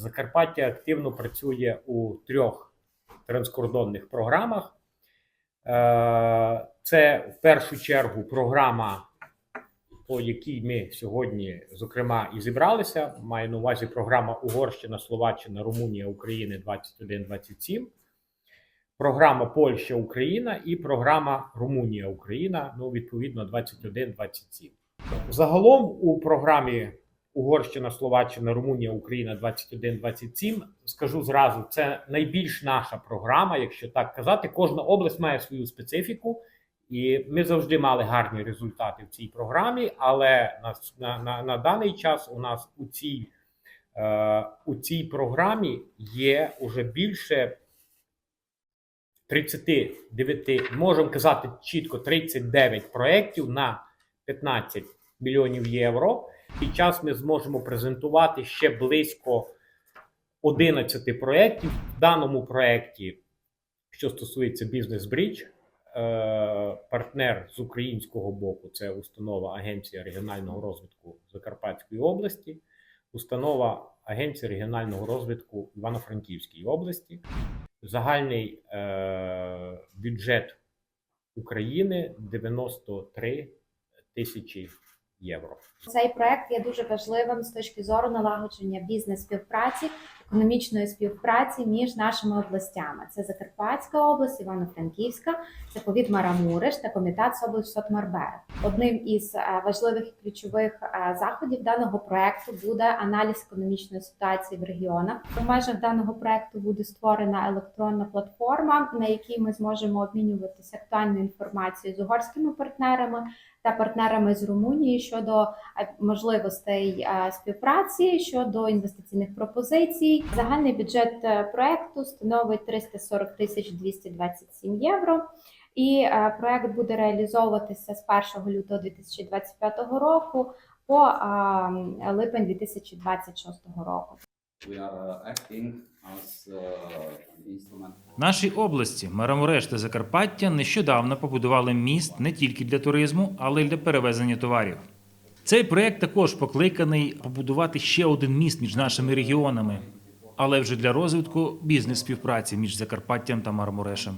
Закарпаття активно працює у трьох транскордонних програмах. Е, Це в першу чергу програма, по якій ми сьогодні, зокрема, і зібралися. Маю на увазі програма Угорщина, Словаччина, Румунія, України 21-27. Програма Польща, Україна і програма Румунія, Україна, ну, відповідно, 21-27. Загалом у програмі Угорщина, Словаччина, Румунія, Україна 21-27, скажу зразу, це найбільш наша програма, якщо так казати. Кожна область має свою специфіку, і ми завжди мали гарні результати в цій програмі. Але на, на, на, на даний час у нас у цій, е, у цій програмі є уже більше 39, можемо казати чітко, 39 проєктів на 15 мільйонів євро. І час ми зможемо презентувати ще близько 11 проєктів. В даному проєкті, що стосується бізнес брідж, партнер з українського боку це установа Агенція регіонального розвитку Закарпатської області, установа Агенції регіонального розвитку Івано-Франківської області. Загальний е, бюджет України 93 тисячі євро. Цей проект є дуже важливим з точки зору налагодження бізнес-співпраці, економічної співпраці між нашими областями. Це Закарпатська область, Івано-Франківська, це повід Марамуриш та комітет Сотмарберег. Одним із е, важливих і ключових е, заходів даного проекту буде аналіз економічної ситуації в регіонах. В межах даного проекту буде створена електронна платформа, на якій ми зможемо обмінюватися актуальною інформацією з угорськими партнерами та партнерами з Румунії щодо е, можливостей співпраці щодо інвестиційних пропозицій. Загальний бюджет е, проекту становить 340 тисяч 227 євро. І е, проект буде реалізовуватися з 1 лютого 2025 року по липень 2026 року. uh, uh, нашій області Марамуреш та Закарпаття нещодавно побудували міст не тільки для туризму, але й для перевезення товарів. Цей проєкт також покликаний побудувати ще один міст між нашими регіонами, але вже для розвитку бізнес-співпраці між Закарпаттям та Мармурешем.